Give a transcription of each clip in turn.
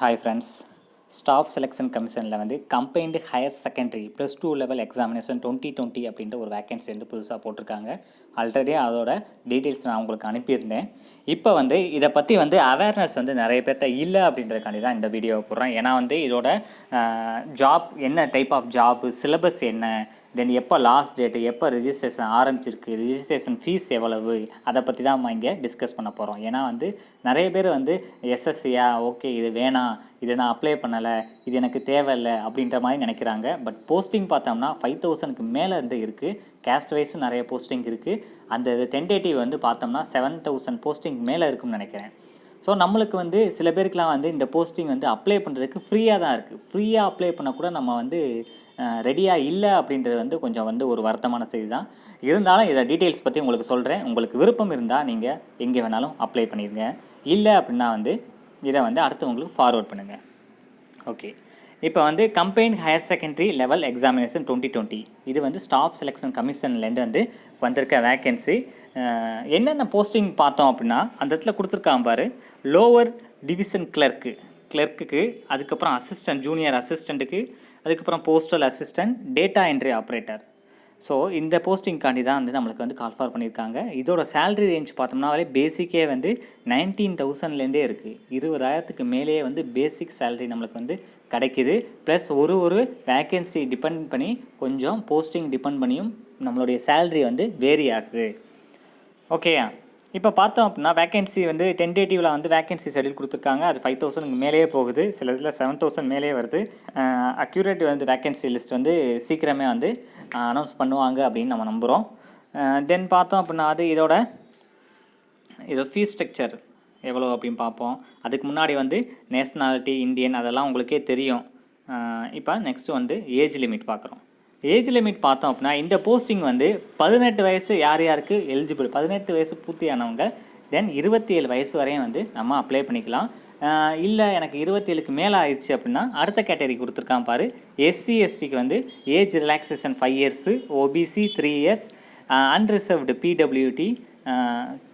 Hi friends staff selection கமிஷனில் வந்து combined higher secondary plus two level examination twenty twenty அப்படின்ற ஒரு vacancy வந்து புதுசாக போட்டிருக்காங்க. ஆல்ரெடி அதோட டீட்டெயில்ஸ் நான் உங்களுக்கு அனுப்பியிருந்தேன். இப்போ வந்து இதை பற்றி வந்து அவேர்னஸ் வந்து நிறைய பேர்கிட்ட இல்லை அப்படின்றதுக்காண்டி தான் இந்த வீடியோவை போடுறேன். ஏன்னா வந்து இதோட ஜாப் என்ன டைப் ஆஃப் ஜாப் சிலபஸ் என்ன தென் எப்போ லாஸ்ட் டேட்டு எப்போ ரிஜிஸ்ட்ரேஷன் ஆரம்பிச்சிருக்கு ரிஜிஸ்ட்ரேஷன் ஃபீஸ் எவ்வளவு அதை பற்றி தான் நம்ம இங்கே டிஸ்கஸ் பண்ண போகிறோம் ஏன்னா வந்து நிறைய பேர் வந்து எஸ்எஸ்சியா ஓகே இது வேணாம் இதை நான் அப்ளை பண்ணலை இது எனக்கு தேவையில்லை அப்படின்ற மாதிரி நினைக்கிறாங்க. பட் போஸ்டிங் பார்த்தோம்னா ஃபைவ் தௌசண்ட்க்கு மேலே இருந்து இருக்குது கேஸ்ட் வைஸும் நிறைய போஸ்டிங் இருக்குது அந்த டென்டேட்டிவ் வந்து பார்த்தோம்னா செவன் தௌசண்ட் போஸ்டிங் மேலே இருக்கும்னு நினைக்கிறேன். ஸோ நம்மளுக்கு வந்து சில பேருக்குலாம் வந்து இந்த போஸ்டிங் வந்து அப்ளை பண்ணுறதுக்கு ஃப்ரீயாக தான் இருக்குது ஃப்ரீயாக அப்ளை பண்ண கூட நம்ம வந்து ரெடியாக இல்லை அப்படின்றது வந்து கொஞ்சம் வந்து ஒரு வருத்தமான செய்தி தான். இருந்தாலும் இதை டீட்டெயில்ஸ் பற்றி உங்களுக்கு சொல்கிறேன் உங்களுக்கு விருப்பம் இருந்தால் நீங்கள் எங்கே வேணாலும் அப்ளை பண்ணிடுங்க இல்லை அப்படின்னா வந்து இதை வந்து அடுத்தவங்களுக்கு ஃபார்வர்ட் பண்ணுங்கள் ஓகே இப்போ வந்து combine higher secondary level examination twenty twenty இது வந்து ஸ்டாஃப் செலெக்ஷன் கமிஷன்லேருந்து வந்து வந்திருக்க வேக்கன்சி என்னென்ன போஸ்டிங் பார்த்தோம் அப்படின்னா அந்த இடத்துல கொடுத்துருக்காங்க பாரு லோவர் டிவிஷன் கிளர்க்கு கிளர்க்குக்கு அதுக்கப்புறம் அசிஸ்டன்ட் ஜூனியர் அசிஸ்டண்ட்டுக்கு அதுக்கப்புறம் postal assistant data entry operator so இந்த போஸ்டிங்காண்டி தான் வந்து நம்மளுக்கு வந்து கால் ஃபார் பண்ணியிருக்காங்க. இதோட சேலரி ரேஞ்ச் பார்த்தோம்னாவே பேசிக்கே வந்து நைன்டீன் தௌசண்ட்லேருந்தே இருக்குது இருபதாயிரத்துக்கு மேலேயே வந்து பேசிக் சேலரி நம்மளுக்கு வந்து கிடைக்கிது. ப்ளஸ் ஒரு ஒரு வேக்கன்சி டிபெண்ட் பண்ணி கொஞ்சம் போஸ்டிங் டிபெண்ட் பண்ணியும் நம்மளுடைய சேலரி வந்து வேரி ஆகுது. ஓகேயா இப்போ பார்த்தோம் அப்படின்னா வேகன்சி வந்து டென்டேட்டிவில் வந்து வேகன்சி ஷெடியூல் கொடுத்துருக்காங்க. அது ஃபைவ் தௌசண்ட் மேலேயே போகுது. சில இதில் செவன் தௌசண்ட் மேலேயே வருது. அக்யூரேட் வந்து வேகன்சி லிஸ்ட் வந்து சீக்கிரமே வந்து அனௌன்ஸ் பண்ணுவாங்க அப்படின்னு நம்ம நம்புகிறோம் தென் பார்த்தோம் அப்படின்னா அது இதோட இதோட ஃபீஸ் ஸ்ட்ரக்சர் எவ்வளோ அப்படின்னு பார்ப்போம். அதுக்கு முன்னாடி வந்து நேஷ்னாலிட்டி இந்தியன் அதெல்லாம் உங்களுக்கே தெரியும். இப்போ நெக்ஸ்ட்டு வந்து ஏஜ் லிமிட் பார்க்குறோம். ஏஜ் லிமிட் பார்த்தோம் அப்படின்னா இந்த போஸ்டிங் வந்து பதினெட்டு வயசு யார் யாருக்கு எலிஜிபிள் பதினெட்டு வயசு பூர்த்தியானவங்க தென் இருபத்தி ஏழு வயசு வரையும் வந்து நம்ம அப்ளை பண்ணிக்கலாம். இல்லை எனக்கு இருபத்தேழுக்கு மேலே ஆயிடுச்சு அப்படின்னா அடுத்த கேட்டகரி கொடுத்துருக்கான் பாரு. எஸ்சி எஸ்டிக்கு வந்து age relaxation five years OBC three years unreserved PWD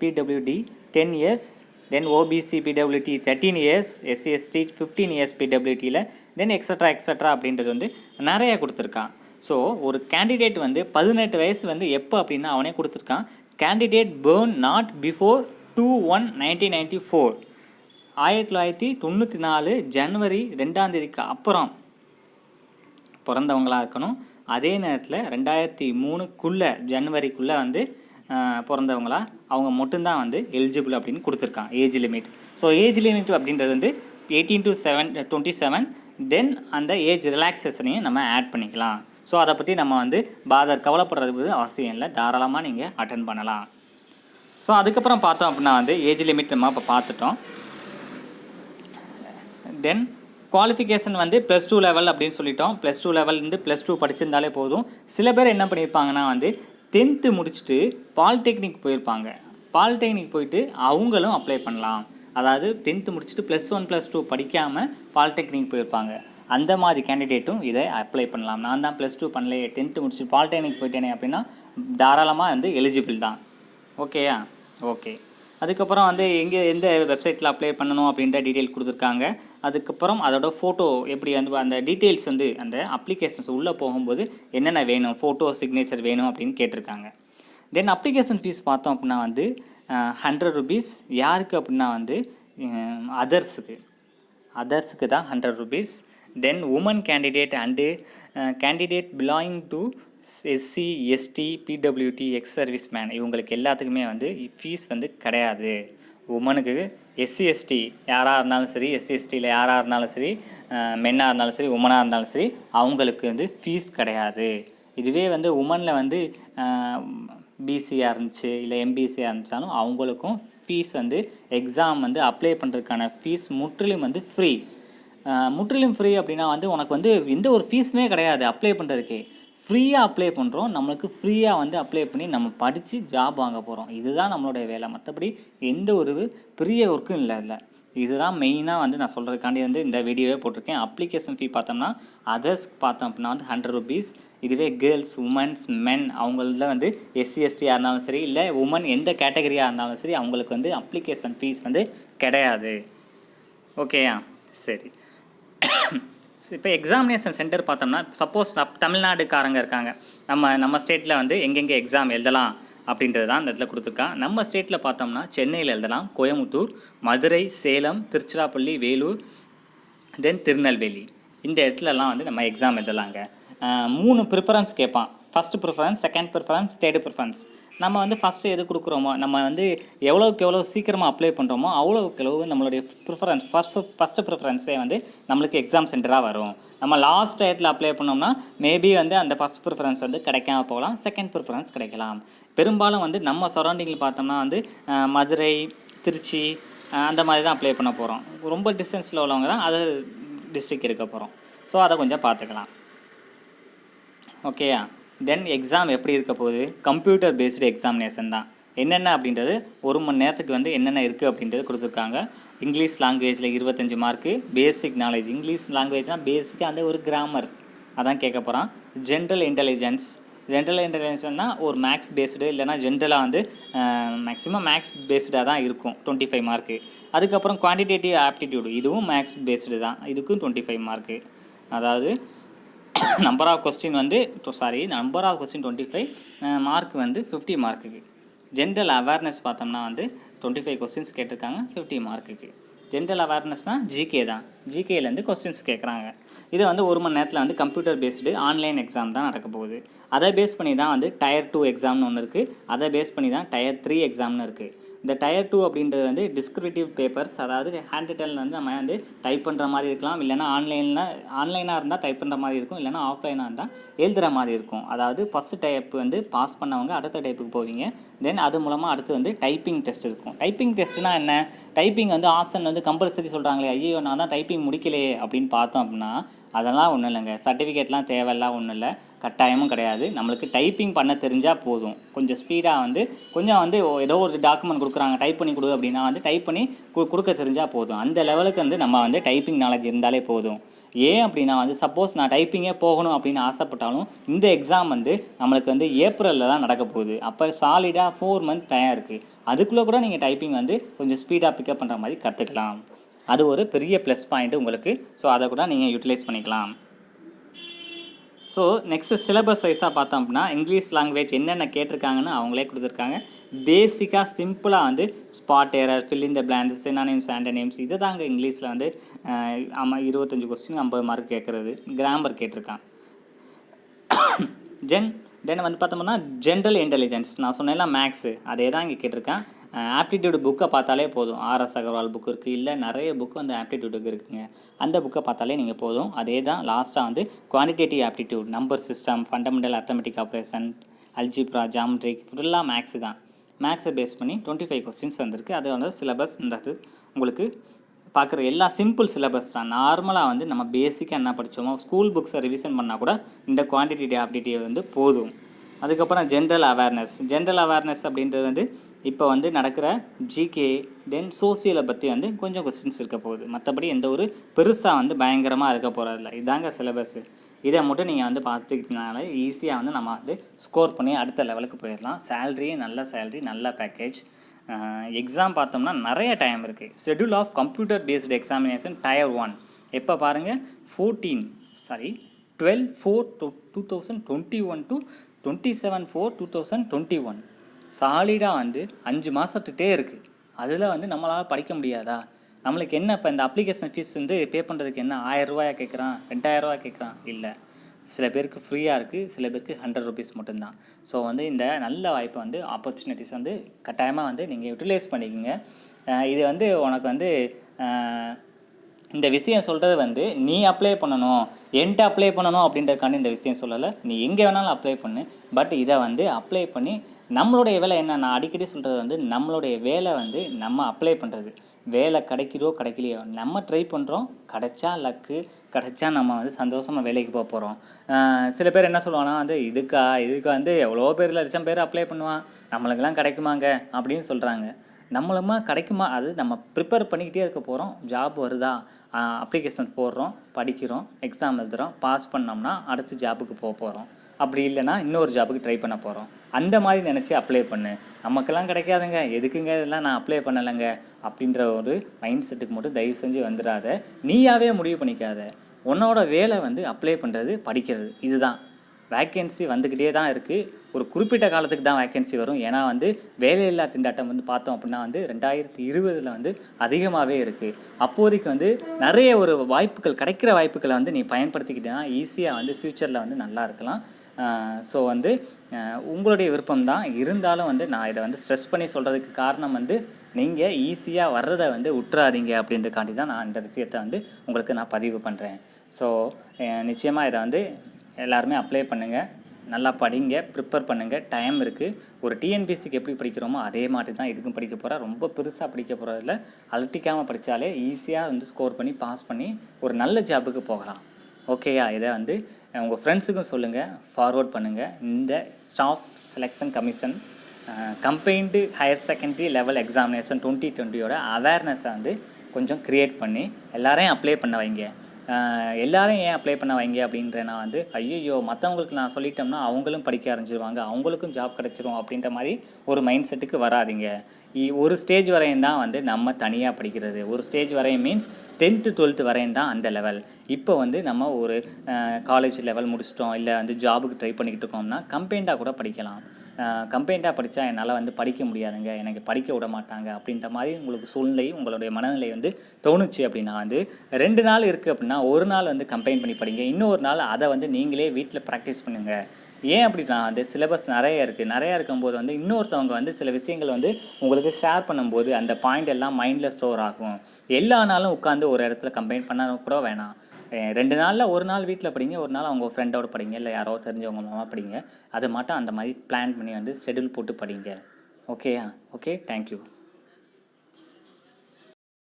PWD ten years then OBC PWD thirteen years SC ST fifteen years பிடபிள்யூடியில் then extra extra அப்படின்றது வந்து நிறையா கொடுத்துருக்கான். ஸோ ஒரு கேண்டிடேட் வந்து பதினெட்டு வயசு வந்து எப்போ அப்படின்னா அவனே கொடுத்துருக்கான். Candidate born not before two one nineteen ninety four ஆயிரத்தி தொள்ளாயிரத்தி தொண்ணூற்றி நாலு ஜனவரி ரெண்டாம் தேதிக்கு அப்புறம் பிறந்தவங்களாக இருக்கணும். அதே நேரத்தில் ரெண்டாயிரத்தி மூணுக்குள்ளே ஜனவரிக்குள்ளே வந்து பிறந்தவங்களா அவங்க மட்டும்தான் வந்து எலிஜிபிள் அப்படின்னு கொடுத்துருக்கான். Age limit so age limit அப்படின்றது வந்து eighteen to seven twenty seven then அந்த ஏஜ் ரிலாக்ஸேஷனையும் நம்ம ஆட் பண்ணிக்கலாம். ஸோ அதை பற்றி நம்ம வந்து பாதர் கவலைப்படுறது அவசியம் இல்லை. தாராளமாக நீங்கள் அட்டன் பண்ணலாம். ஸோ அதுக்கப்புறம் பார்த்தோம் அப்படின்னா வந்து ஏஜ் லிமிட் நம்ம இப்போ பார்த்துட்டோம். தென் குவாலிஃபிகேஷன் வந்து ப்ளஸ் டூ லெவல் அப்படின்னு சொல்லிட்டோம். ப்ளஸ் டூ லெவல்லேருந்து ப்ளஸ் டூ படிச்சிருந்தாலே போதும். சில பேர் என்ன பண்ணியிருப்பாங்கன்னா வந்து டென்த்து முடிச்சுட்டு பாலிடெக்னிக் போயிருப்பாங்க. பாலிடெக்னிக் போயிட்டு அவங்களும் அப்ளை பண்ணலாம். அதாவது டென்த்து முடிச்சுட்டு ப்ளஸ் ஒன் ப்ளஸ் டூ படிக்காமல் பாலிடெக்னிக் போயிருப்பாங்க. அந்த மாதிரி கேண்டிடேட்டும் இதை அப்ளை பண்ணலாம். நான் தான் ப்ளஸ் டூ பண்ணலையே டென்த்து முடிச்சுட்டு பாலிடெக்னிக் போயிட்டேனே அப்படின்னா தாராளமாக வந்து எலிஜிபிள் தான். ஓகேயா ஓகே அதுக்கப்புறம் வந்து எங்கே எந்த வெப்சைட்டில் அப்ளை பண்ணணும் அப்படின்ற டீட்டெயில் கொடுத்துருக்காங்க. அதுக்கப்புறம் அதோட ஃபோட்டோ எப்படி வந்து அந்த டீட்டெயில்ஸ் வந்து அந்த அப்ளிகேஷன்ஸ் உள்ளே போகும்போது என்னென்ன வேணும் ஃபோட்டோ சிக்னேச்சர் வேணும் அப்படின்னு கேட்டிருக்காங்க. தென் அப்ளிகேஷன் ஃபீஸ் பார்த்தோம் அப்படின்னா வந்து ஹண்ட்ரட் ருபீஸ் யாருக்கு அப்படின்னா வந்து அதர்ஸுக்கு அதர்ஸுக்கு தான் hundred rupees then women candidate and candidate belonging to SC ST PWD ex service man இவங்களுக்கு எல்லாத்துக்குமே வந்து ஃபீஸ் வந்து கிடையாது. உமனுக்கு எஸ்சி எஸ்டி யாராக இருந்தாலும் சரி எஸ்சி எஸ்டியில் யாராக இருந்தாலும் சரி uh, மென்னாக இருந்தாலும் சரி உமனாக இருந்தாலும் சரி அவங்களுக்கு வந்து ஃபீஸ் கிடையாது. இதுவே வந்து உமனில் வந்து uh, பிசியாக இருந்துச்சு இல்லை எம்பிசியாக இருந்துச்சாலும் அவங்களுக்கும் ஃபீஸ் வந்து எக்ஸாம் வந்து அப்ளை பண்ணுறதுக்கான ஃபீஸ் முற்றிலும் வந்து ஃப்ரீ முற்றிலும் ஃப்ரீ அப்படின்னா வந்து உனக்கு வந்து எந்த ஒரு ஃபீஸுமே கிடையாது அப்ளை பண்ணுறதுக்கே ஃப்ரீயாக அப்ளை பண்ணுறோம் நம்மளுக்கு ஃப்ரீயாக வந்து அப்ளை பண்ணி நம்ம படித்து ஜாப் வாங்க போகிறோம் இதுதான் நம்மளுடைய வேலை. மற்றபடி எந்த ஒரு பெரிய ஒர்க்கும் இல்லை இல்லை இதுதான் மெயினாக வந்து நான் சொல்கிறதுக்காண்டி வந்து இந்த வீடியோவே போட்டிருக்கேன். அப்ளிகேஷன் ஃபீ பார்த்தோம்னா அதர்ஸ் பார்த்தோம் அப்படின்னா வந்து ஹண்ட்ரட் ருபீஸ் இதுவே கேர்ள்ஸ் உமன்ஸ் மென் அவங்கள வந்து எஸ்சி எஸ்டியாக இருந்தாலும் சரி இல்லை உமன் எந்த கேட்டகரியாக இருந்தாலும் சரி அவங்களுக்கு வந்து அப்ளிகேஷன் ஃபீஸ் வந்து கிடையாது. ஓகேயா சரி. இப்போ எக்ஸாமினேஷன் சென்டர் பார்த்தோம்னா சப்போஸ் தமிழ்நாடுக்காரங்க இருக்காங்க. நம்ம நம்ம ஸ்டேட்டில் வந்து எங்கெங்கே எக்ஸாம் எழுதலாம் அப்படின்றது தான் இந்த இடத்துல கொடுத்துருக்கான். நம்ம ஸ்டேட்டில் பார்த்தோம்னா சென்னையில் எழுதலாம். கோயம்புத்தூர் மதுரை சேலம் திருச்சிராப்பள்ளி வேலூர் தென் திருநெல்வேலி. இந்த இடத்துலலாம் வந்து நம்ம எக்ஸாம் எழுதலாங்க. மூணு ப்ரிஃபரன்ஸ் கேட்பான். First preference second preference third preference நம்ம வந்து ஃபஸ்ட்டு எது கொடுக்குறோமோ நம்ம வந்து எவ்வளோக்கு எவ்வளோ சீக்கிரமாக அப்ளை பண்ணுறோமோ அவ்வளோக்கு எவ்வளோ நம்மளுடைய ப்ரிஃபரன்ஸ் ஃபஸ்ட்டு ஃபஸ்ட்டு ப்ரிஃபரன்ஸே வந்து நம்மளுக்கு எக்ஸாம் சென்டராக வரும். நம்ம லாஸ்ட் டயத்தில் அப்ளை பண்ணோம்னா மேபி வந்து அந்த ஃபஸ்ட் ப்ரிஃபரன்ஸ் வந்து கிடைக்காம போகலாம் செகண்ட் ப்ரிஃபரன்ஸ் கிடைக்கலாம். பெரும்பாலும் வந்து நம்ம சரௌண்டிங்கில் பார்த்தோம்னா வந்து மதுரை திருச்சி அந்த மாதிரி தான் அப்ளை பண்ண போகிறோம் ரொம்ப டிஸ்டன்ஸில் உள்ளவங்க தான் அதை டிஸ்ட்ரிக்ட் எடுக்க போகிறோம் ஸோ அதை கொஞ்சம் பார்த்துக்கலாம். ஓகேயா தென் எக்ஸாம் எப்படி இருக்க போகுது? கம்ப்யூட்டர் பேஸ்டு எக்ஸாமினேஷன் தான். என்னென்ன அப்படின்றது ஒரு மணி நேரத்துக்கு வந்து என்னென்ன இருக்குது அப்படின்றது கொடுத்துருக்காங்க. இங்கிலீஷ் லாங்குவேஜில் இருபத்தஞ்சி மார்க்கு பேசிக் நாலேஜ் இங்கிலீஷ் லாங்குவேஜ்னால் பேசிக்காக அந்த ஒரு கிராமர்ஸ் அதான் கேட்க போகிறான் ஜென்ரல் இன்டெலிஜென்ஸ் ஜென்ரல் இன்டெலிஜென்ஸ்னால் ஒரு மேக்ஸ் பேஸ்டு இல்லைனா ஜென்ரலாக வந்து மேக்ஸிமம் மேக்ஸ் பேஸ்டாக தான் இருக்கும். டுவெண்ட்டி ஃபைவ் மார்க்கு அதுக்கப்புறம் குவான்டிடேட்டிவ் ஆப்டிடியூடு இதுவும் மேக்ஸ் பேஸ்டு தான். இதுக்கும் டுவெண்ட்டி ஃபைவ் மார்க்கு அதாவது நம்பர் ஆஃப் கொஸ்டின் வந்து sorry number of question twenty five mark வந்து ஃபிஃப்டி மார்க்குக்கு ஜென்ரல் அவேர்னஸ் பார்த்தோம்னா வந்து டுவெண்ட்டி ஃபைவ் கொஸ்டின்ஸ் கேட்டிருக்காங்க ஃபிஃப்டி மார்க்குக்கு ஜென்ரல் அவேர்னஸ்னால் ஜிகே தான். ஜிகேலேருந்து கொஸ்டின்ஸ் கேட்குறாங்க. இதை வந்து ஒரு மணி நேரத்தில் வந்து கம்ப்யூட்டர் பேஸ்டு ஆன்லைன் எக்ஸாம் தான் நடக்க போகுது. அதை பேஸ் பண்ணி தான் வந்து டயர் டூ எக்ஸாம்னு ஒன்று இருக்குது அதை பேஸ் பண்ணி தான் டயர் த்ரீ எக்ஸாம்னு இருக்குது இந்த டயர் டூ அப்படின்றது வந்து டிஸ்கிரிப்டிவ் பேப்பர்ஸ் அதாவது ஹேண்ட் ரிட்டனில் வந்து நம்ம வந்து டைப் பண்ணுற மாதிரி இருக்கலாம். இல்லைனா ஆன்லைனில் ஆன்லைனாக இருந்தால் டைப் பண்ணுற மாதிரி இருக்கும். இல்லைனா ஆஃப்லைனாக இருந்தால் எழுதுகிற மாதிரி இருக்கும். அதாவது ஃபஸ்ட்டு டைப் வந்து பாஸ் பண்ணவங்க அடுத்த டைப்புக்கு போவீங்க. தென் அது மூலமாக அடுத்து வந்து டைப்பிங் டெஸ்ட் இருக்கும். டைப்பிங் டெஸ்ட்னா என்ன? டைப்பிங் வந்து ஆப்ஷன் வந்து கம்பல்சரி சொல்கிறாங்களே ஐயோ நான் தான் டைப்பிங் முடிக்கலையே அப்படின்னு பார்த்தோம் அப்படின்னா அதெல்லாம் ஒன்றும் இல்லைங்க. சர்டிஃபிகேட்லாம் தேவையெல்லாம் ஒன்றும் இல்லை. கட்டாயமும் கிடையாது. நம்மளுக்கு டைப்பிங் பண்ண தெரிஞ்சால் போதும். கொஞ்சம் ஸ்பீடாக வந்து கொஞ்சம் வந்து ஏதோ ஒரு டாக்குமெண்ட் கொடுக்குறாங்க டைப் பண்ணி கொடு அப்படின்னா வந்து டைப் பண்ணி கு- கொடுக்க தெரிஞ்சால் போதும். அந்த லெவலுக்கு வந்து நம்ம வந்து டைப்பிங் நாலேஜ் இருந்தாலே போதும். ஏன் அப்படின்னா வந்து சப்போஸ் நான் டைப்பிங்கே போகணும் அப்படின்னு ஆசைப்பட்டாலும் இந்த எக்ஸாம் வந்து நம்மளுக்கு வந்து ஏப்ரலில் தான் நடக்க போகுது. அப்போ சாலிடாக ஃபோர் மந்த் டைம் இருக்குது அதுக்குள்ளே கூட நீங்கள் டைப்பிங் வந்து கொஞ்சம் ஸ்பீடாக பிக்கப் பண்ணுற மாதிரி கற்றுக்கலாம் அது ஒரு பெரிய ப்ளஸ் பாயிண்ட் உங்களுக்கு. ஸோ அதை கூட நீங்கள் யூட்டிலைஸ் பண்ணிக்கலாம். ஸோ நெக்ஸ்ட்டு சிலபஸ் வைஸாக பார்த்தோம் அப்படின்னா இங்கிலீஷ் லாங்குவேஜ் என்னென்ன கேட்டிருக்காங்கன்னு அவங்களே கொடுத்துருக்காங்க. பேசிக்காக சிம்பிளாக வந்து spot error fill in the blanks and names இதை தாங்க இங்கிலீஷில் வந்து ஆமாம் இருபத்தஞ்சி கொஸ்டின் ஐம்பது மார்க் கேட்குறது கிராமர் கேட்டிருக்கான். ஜென் தென் வந்து பார்த்தோம்னா ஜென்ரல் இன்டெலிஜென்ஸ் நான் சொன்னேன்ல மேக்ஸு அதே தான் இங்கே கேட்டிருக்கேன். ஆப்டிடியூடு புக்கை பார்த்தாலே போதும். ஆர்எஸ் அகர்வால் புக் இருக்குது இல்லை நிறைய புக்கு வந்து ஆப்டிடியூடுக்கு இருக்குங்க. அந்த புக்கை பார்த்தாலே நீங்கள் போதும். அதே தான் லாஸ்ட்டாக வந்து quantitative aptitude number system fundamental arithmetic operation algebra geometric ஃபுல்லாக மேக்ஸ் தான். மேக்ஸை பேஸ் பண்ணி டுவெண்ட்டி ஃபைவ் கொஸ்டின்ஸ் வந்திருக்கு. அது வந்து சிலபஸ் இந்த உங்களுக்கு பார்க்குற எல்லா சிம்பிள் சிலபஸ் தான். நார்மலாக வந்து நம்ம பேசிக்காக என்ன படித்தோமோ ஸ்கூல் புக்ஸை ரிவிஷன் பண்ணால் கூட இந்த குவான்டிட்டி ஆப்டிட்டியை வந்து போதும். அதுக்கப்புறம் ஜென்ரல் அவேர்னஸ் ஜென்ரல் அவேர்னஸ் அப்படின்றது வந்து இப்போ வந்து நடக்கிற ஜிகே தென் சோசியலை பற்றி வந்து கொஞ்சம் கொஸ்டின்ஸ் இருக்க போகுது. மற்றபடி எந்த ஒரு பெருசாக வந்து பயங்கரமாக இருக்க போகிறதில்ல இதாங்க சிலபஸ்ஸு இதை மட்டும் நீங்கள் வந்து பார்த்துக்கிட்டனால ஈஸியாக வந்து நம்ம வந்து ஸ்கோர் பண்ணி அடுத்த லெவலுக்கு போயிடலாம். சேல்ரி நல்ல சேல்ரி நல்ல பேக்கேஜ் எக்ஸாம் பார்த்தோம்னா நிறைய டைம் இருக்குது schedule of computer based examination tier one எப்போ பாருங்கள் fourteen sorry twelve four two two thousand twenty one to twenty seven four two thousand twenty one சாலிடாக வந்து அஞ்சு மாதத்துட்டே இருக்குது அதில் வந்து நம்மளால் படிக்க முடியாதா? நம்மளுக்கு என்ன இப்போ இந்த அப்ளிகேஷன் ஃபீஸ் வந்து பே பண்ணுறதுக்கு என்ன ஆயிரம் கேட்குறான் ரெண்டாயிரம் ரூபாய் கேட்குறான் இல்லை. சில பேருக்கு ஃப்ரீயாக இருக்குது சில பேருக்கு ஹண்ட்ரட் ருபீஸ் மட்டும்தான். ஸோ வந்து இந்த நல்ல வாய்ப்பை வந்து ஆப்பர்ச்சுனிட்டிஸ் வந்து கட்டாயமாக வந்து நீங்கள் யூட்டிலைஸ் பண்ணிக்கோங்க. இது வந்து உனக்கு வந்து இந்த விஷயம் சொல்கிறது வந்து நீ அப்ளை பண்ணணும் என்கிட்ட அப்ளை பண்ணணும் அப்படின்றதுக்காண்டி இந்த விஷயம் சொல்லலை. நீ எங்கே வேணாலும் அப்ளை பண்ணு. பட் இதை வந்து அப்ளை பண்ணி நம்மளுடைய வேலை என்ன நான் அடிக்கடி சொல்கிறது வந்து நம்மளுடைய வேலை வந்து நம்ம அப்ளை பண்ணுறது வேலை கிடைக்கிறோ கிடைக்கலையோ நம்ம ட்ரை பண்ணுறோம் கிடைச்சா லக்கு கிடைச்சா நம்ம வந்து சந்தோஷமாக வேலைக்கு போக போகிறோம் சில பேர் என்ன சொல்லுவாங்கன்னா வந்து இதுக்கா? இதுக்கு வந்து எவ்வளோ பேர் லட்சம் பேர் அப்ளை பண்ணுவான். நம்மளுக்கெல்லாம் கிடைக்குமாங்க? அப்படின்னு சொல்கிறாங்க நம்மளுமா கிடைக்குமா? அது நம்ம ப்ரிப்பேர் பண்ணிக்கிட்டே இருக்க போகிறோம் ஜாப் வருதா? அப்ளிகேஷன் போடுறோம் படிக்கிறோம் எக்ஸாம் எழுதுகிறோம் பாஸ் பண்ணோம்னா அடுத்து ஜாபுக்கு போக போகிறோம் அப்படி இல்லைன்னா இன்னொரு ஜாபுக்கு ட்ரை பண்ண போகிறோம் அந்த மாதிரி நினச்சி அப்ளை பண்ணு. நமக்கெல்லாம் கிடைக்காதுங்க. எதுக்குங்க இதெல்லாம் நான் அப்ளை பண்ணலைங்க? அப்படின்ற ஒரு மைண்ட் செட்டுக்கு மட்டும் தயவு செஞ்சு வந்துடாத நீயாவே முடிவு பண்ணிக்காத. உன்னோட வேலை வந்து அப்ளை பண்ணுறது படிக்கிறது. இதுதான். வேக்கன்சி வந்துக்கிட்டே தான் இருக்குது ஒரு குறிப்பிட்ட காலத்துக்கு தான் வேக்கன்சி வரும். ஏன்னா வந்து வேலையில்லா திண்டாட்டம் வந்து பார்த்தோம் அப்படின்னா வந்து ரெண்டாயிரத்தி இருபதில் வந்து அதிகமாகவே இருக்குது அப்போதைக்கு வந்து நிறைய ஒரு வாய்ப்புகள் கிடைக்கிற வாய்ப்புகளை வந்து நீ பயன்படுத்திக்கிட்டேன்னா ஈஸியாக வந்து ஃப்யூச்சரில் வந்து நல்லா இருக்கலாம். ஸோ வந்து உங்களுடைய விருப்பம் தான். இருந்தாலும் வந்து நான் இதை வந்து ஸ்ட்ரெஸ் பண்ணி சொல்கிறதுக்கு காரணம் வந்து நீங்கள் ஈஸியாக வர்றதை வந்து விட்டுறாதீங்க அப்படின்றக்காண்டி தான் நான் இந்த விஷயத்தை வந்து உங்களுக்கு நான் பதிவு பண்ணுறேன் ஸோ நிச்சயமாக இதை வந்து எல்லாருமே அப்ளை பண்ணுங்கள் நல்லா படிங்க ப்ரிப்பேர் பண்ணுங்கள் டைம் இருக்குது ஒரு டிஎன்பிஎஸ்சிக்கு எப்படி படிக்கிறோமோ அதே மாதிரி தான் இதுக்கும் படிக்க போகிறா ரொம்ப பெருசாக படிக்க போகிறதில்ல அலட்டிக்காமல் படித்தாலே ஈஸியாக வந்து ஸ்கோர் பண்ணி பாஸ் பண்ணி ஒரு நல்ல ஜாபுக்கு போகலாம். ஓகேயா இதை வந்து உங்கள் ஃப்ரெண்ட்ஸுக்கும் சொல்லுங்கள் ஃபார்வர்ட் பண்ணுங்கள் இந்த staff selection commission combined higher secondary level examination twenty டுவெண்ட்டியோட அவேர்னஸை வந்து கொஞ்சம் க்ரியேட் பண்ணி எல்லாரையும் அப்ளை பண்ண வைங்க. எல்லாரும் ஏன் அப்ளை பண்ண வைங்க அப்படின்ற நான் வந்து ஐயோ மற்றவங்களுக்கு நான் சொல்லிட்டோம்னா அவங்களும் படிக்க ஆரம்பிச்சிருவாங்க. அவங்களுக்கும் ஜாப் கிடச்சிரும் அப்படின்ற மாதிரி ஒரு மைண்ட் செட்டுக்கு வராதீங்க. இ- ஒரு ஸ்டேஜ் வரையும் தான் வந்து நம்ம தனியாக படிக்கிறது. ஒரு ஸ்டேஜ் வரையும் மீன்ஸ் டென்த்து டுவெல்த்து வரையும் தான் அந்த லெவல் இப்போ வந்து நம்ம ஒரு காலேஜ் லெவல் முடிச்சிட்டோம். இல்லை வந்து ஜாபுக்கு ட்ரை பண்ணிக்கிட்டு இருக்கோம்னா கம்பெயிண்டாக கூட படிக்கலாம். கம்பெயிண்டாக படித்தா என்னால் வந்து படிக்க முடியாதுங்க. எனக்கு படிக்க விட மாட்டாங்க அப்படின்ற மாதிரி உங்களுக்கு சூழ்நிலை உங்களுடைய மனநிலை வந்து தோணுச்சு அப்படின்னா வந்து ரெண்டு நாள் இருக்குது அப்படின்னா ஒரு நாள் வந்து கம்பைன் பண்ணி படிங்க. இன்னொரு நாள் அதை வந்து நீங்களே வீட்டில் ப்ராக்டிஸ் பண்ணுங்கள் ஏன் அப்படின்னா அந்த சிலபஸ் நிறைய இருக்குது நிறையா இருக்கும்போது வந்து இன்னொருத்தவங்க வந்து சில விஷயங்கள் வந்து உங்களுக்கு ஷேர் பண்ணும்போது அந்த பாயிண்ட் எல்லாம் மைண்டில் ஸ்டோர் ஆகும். எல்லா நாளும் உட்காந்து ஒரு இடத்துல கம்பைன் பண்ண கூட வேணாம். ரெண்டு நாளில் ஒரு நாள் வீட்டில் படிங்க ஒரு நாள் அவங்க ஃப்ரெண்டோட படிங்க இல்லை யாரோ தெரிஞ்சவங்க மாமா படிங்க. அது மட்டும் அந்த மாதிரி பிளான் பண்ணி வந்து ஷெட்யூல் போட்டு படிங்க. ஓகேயா ஓகே தேங்க்யூ